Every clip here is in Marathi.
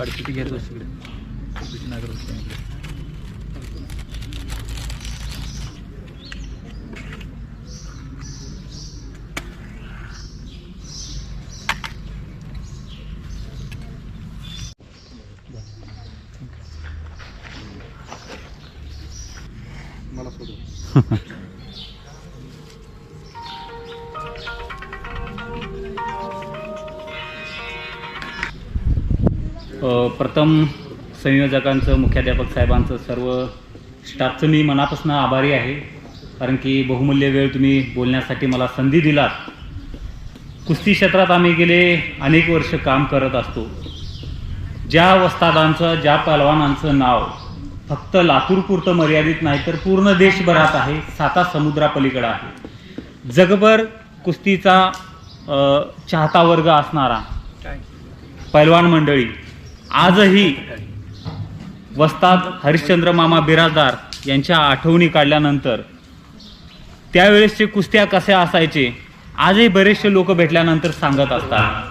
काडकिती घेत बस तिकडे तुझी नागर बसते इकडे. मला सोडून प्रथम संयोजकांचं मुख्याध्यापक साहेबांचं सर्व स्टाफचं मी मनापासून आभारी आहे. कारण की बहुमूल्य वेळ तुम्ही बोलण्यासाठी मला संधी दिलात. कुस्ती क्षेत्रात आम्ही गेले अनेक वर्ष काम करत असतो. ज्या वस्तादांचं ज्या पहलवानांचं नाव फक्त लातूरपुरतं मर्यादित नाही तर पूर्ण देशभरात आहे. साता समुद्रापलीकडं आहे. जगभर कुस्तीचा चाहता वर्ग असणारा पैलवान मंडळी आजही वस्ताद हरिश्चंद्र मामा बिराजदार यांच्या आठवणी काढल्यानंतर त्यावेळेसचे कुस्त्या कशा असायचे आजही बरेचसे लोक भेटल्यानंतर सांगत असतात.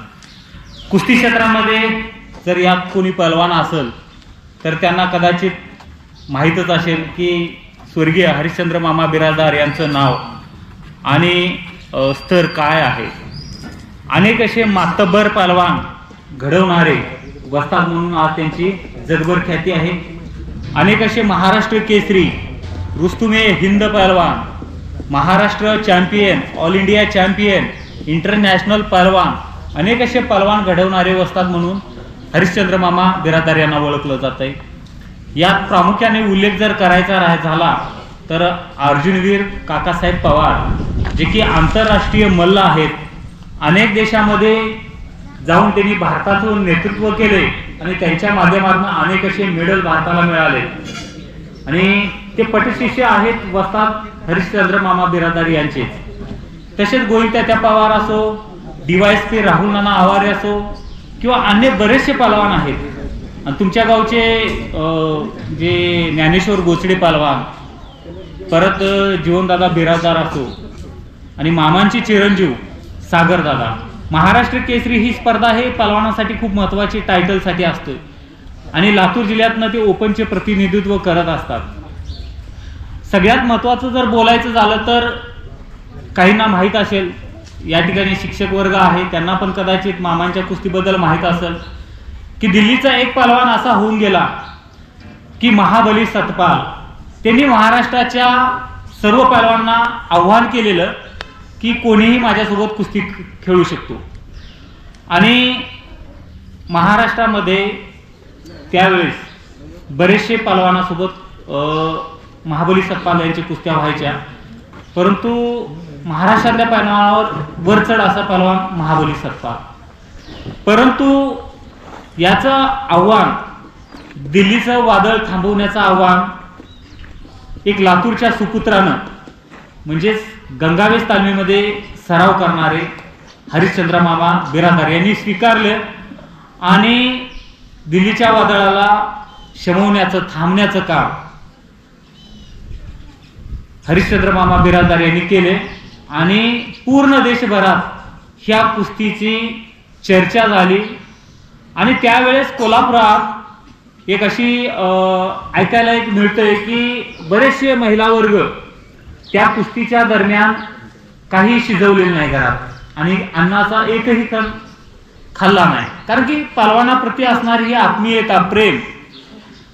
कुस्ती क्षेत्रामध्ये जर यात कोणी पलवान असेल तर त्यांना कदाचित माहीतच असेल की स्वर्गीय हरिश्चंद्र मामा बिराजदार यांचं नाव आणि स्तर काय आहे. अनेक असे मातब्बर पहलवान घडवणारे वस्ताद म्हणून आज त्यांची जगभर ख्याती आहे. अनेक असे महाराष्ट्र केसरी रुस्तुमे हिंद पहलवान Maharashtra champion all India champion international पहलवान अनेक असे पहलवान घडवणारे वस्ताद म्हणून हरिश्चंद्र मामा बिरादार यांना ओळखलं जात आहे यात प्रामुख्याने उल्लेख जर करायचा राह- झाला तर अर्जुनवीर काकासाहेब पवार जे की आंतरराष्ट्रीय मल्ल आहेत. अनेक देशामध्ये जाऊन त्यांनी भारताचं नेतृत्व केले आणि त्यांच्या माध्यमातून अनेक असे मेडल भारताला मिळाले. आणि ते पटशिष्य आहेत वस्तात हरिश्चंद्र मामा बिरादारी यांचे. तसेच गोविंदा त्या पवार असो डीवायएसपी राहुल नाना आवारे असो किंवा अन्य बरेचसे पलवान आहेत. आणि तुमच्या गावचे जे ज्ञानेश्वर गोचडे पलवान परत जीवनदादा बिराजदार असो आणि मामांची चिरंजीव सागरदादा. महाराष्ट्र केसरी ही स्पर्धा हे पलवानासाठी खूप महत्वाची टायटलसाठी असते आणि लातूर जिल्ह्यातनं ते ओपनचे प्रतिनिधित्व करत असतात. सगळ्यात महत्वाचं जर बोलायचं झालं तर काहींना माहीत असेल या ठिकाणी शिक्षक वर्ग आहे त्यांना पण कदाचित मामांच्या कुस्तीबद्दल माहीत असेल की दिल्लीचा एक पलवान असा होऊन गेला की महाबली सतपाल. त्यांनी महाराष्ट्राच्या सर्व पहलवानांना आव्हान केलेलं की कोणीही माझ्यासोबत कुस्ती खेळू शकतो. आणि महाराष्ट्रामध्ये त्यावेळेस बरेचसे पालवानासोबत महाबली सप्पाल यांच्या कुस्त्या व्हायच्या. परंतु महाराष्ट्रातल्या पहलवानावर वरचढ असा पालवान महाबली सतपाल. परंतु याचं आव्हान दिल्लीचं वादळ थांबवण्याचं आव्हान एक लातूरच्या सुपुत्रानं म्हणजेच गंगावेश तालमीमध्ये सराव करणारे हरिश्चंद्र मामा बिरादार यांनी स्वीकारले आणि दिल्लीच्या वादळाला शमवण्याचं थांबण्याचं काम हरिश्चंद्र मामा बिरादार यांनी केले आणि पूर्ण देशभरात ह्या कुस्तीची चर्चा झाली. आणि त्यावेळेस कोल्हापुरात एक अशी ऐकायला एक मिळतंय की बरेचसे महिला वर्ग त्या कुस्तीच्या दरम्यान काही शिजवलेलं नाही घरात. आणि अन्नाचा एकही कण खाल्ला नाही. कारण की पालवानाप्रती असणारी ही आत्मीयता प्रेम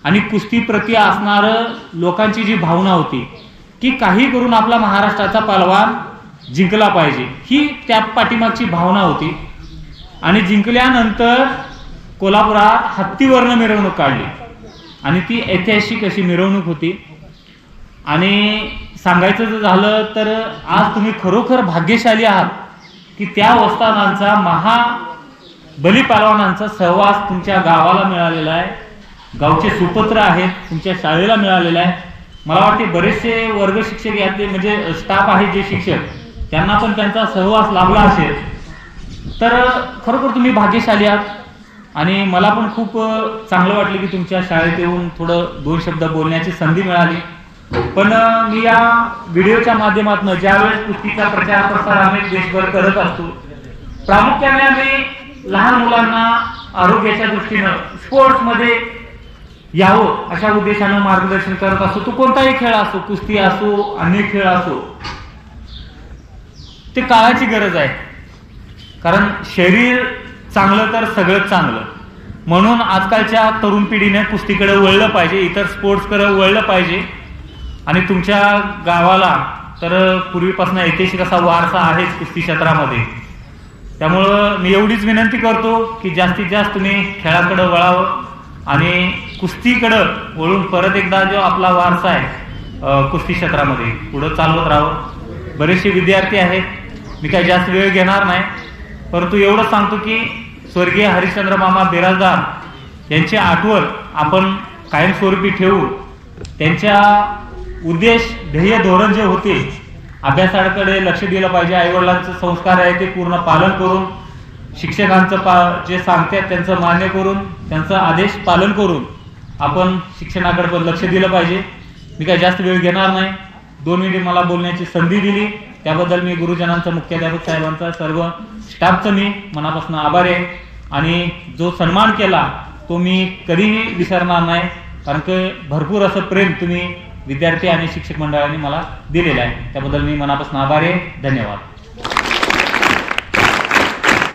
आणि कुस्तीप्रती असणार लोकांची जी भावना होती की काही करून आपला महाराष्ट्राचा पालवान जिंकला पाहिजे ही त्या पाठीमागची भावना होती. आणि जिंकल्यानंतर कोल्हापुरात हत्तीवरनं मिरवणूक काढली. आणि ती ऐतिहासिक अशी मिरवणूक होती. आणि सांगायचं जर झालं तर आज तुम्ही खरोखर भाग्यशाली आहात की त्या वस्तानांचा महा बलिपालवानांचा सहवास तुमच्या गावाला मिळालेला आहे. गावचे सुपत्र आहेत तुमच्या शाळेला मिळालेला आहे. मला वाटते बरेचसे वर्ग शिक्षक यातले म्हणजे स्टाफ आहे जे शिक्षक त्यांना पण त्यांचा सहवास लाभला असेल. तर खरोखर तुम्ही भाग्यशाली आहात. आणि मला पण खूप चांगलं वाटलं की तुमच्या शाळेत येऊन थोडं दोन शब्द बोलण्याची संधी मिळाली. पण मी या व्हिडिओच्या माध्यमातून ज्यावेळेस कुस्तीचा प्रचार प्रसार आम्ही देशभर करत असतो प्रामुख्याने आम्ही लहान मुलांना आरोग्याच्या दृष्टीनं स्पोर्ट्समध्ये यावं अशा उद्देशानं मार्गदर्शन करत असतो. तो कोणताही खेळ असो कुस्ती असो अन्य खेळ असो ते काळाची गरज आहे. कारण शरीर चांगलं तर सगळंच चांगलं. म्हणून आजकालच्या तरुण पिढीने कुस्तीकडे वळलं पाहिजे इतर स्पोर्ट्सकडे वळलं पाहिजे. आणि तुमच्या गावाला तर पूर्वीपासून ऐतिहासिक असा वारसा आहेच कुस्ती क्षेत्रामध्ये. त्यामुळं मी एवढीच विनंती करतो की जास्तीत जास्त तुम्ही खेळाकडं वळावं आणि कुस्तीकडं वळून परत एकदा जो आपला वारसा आहे कुस्ती क्षेत्रामध्ये पुढं चालवत राहावं. बरेचसे विद्यार्थी आहेत मी काही जास्त वेळ घेणार नाही परंतु एवढंच सांगतो की स्वर्गीय हरिश्चंद्र मामा बिराजदार यांची आठवण आपण कायमस्वरूपी ठेवू. त्यांच्या उद्देश ध्येय धोरण जे होते अभ्यासाकडे लक्ष दिलं पाहिजे. आईवडिलांचं संस्कार आहे ते पूर्ण पालन करून शिक्षकांचं पा जे सांगतात त्यांचं मान्य करून त्यांचं आदेश पालन करून आपण शिक्षणाकडे पण लक्ष दिलं पाहिजे. मी काय जास्त वेळ घेणार नाही. दोन मिनिटे मला बोलण्याची संधी दिली. त्याबद्दल मी गुरुजनांचा मुख्याध्यापक साहेबांचा सर्व स्टाफचं मी मनापासून आभार आहे. आणि जो सन्मान केला तो मी कधीही विसरणार नाही. कारण की भरपूर असं प्रेम तुम्ही विद्यार्थी आणि शिक्षक मंडळाने मला दिलेला आहे. त्याबद्दल मी मनापासून आभारी आहे. धन्यवाद.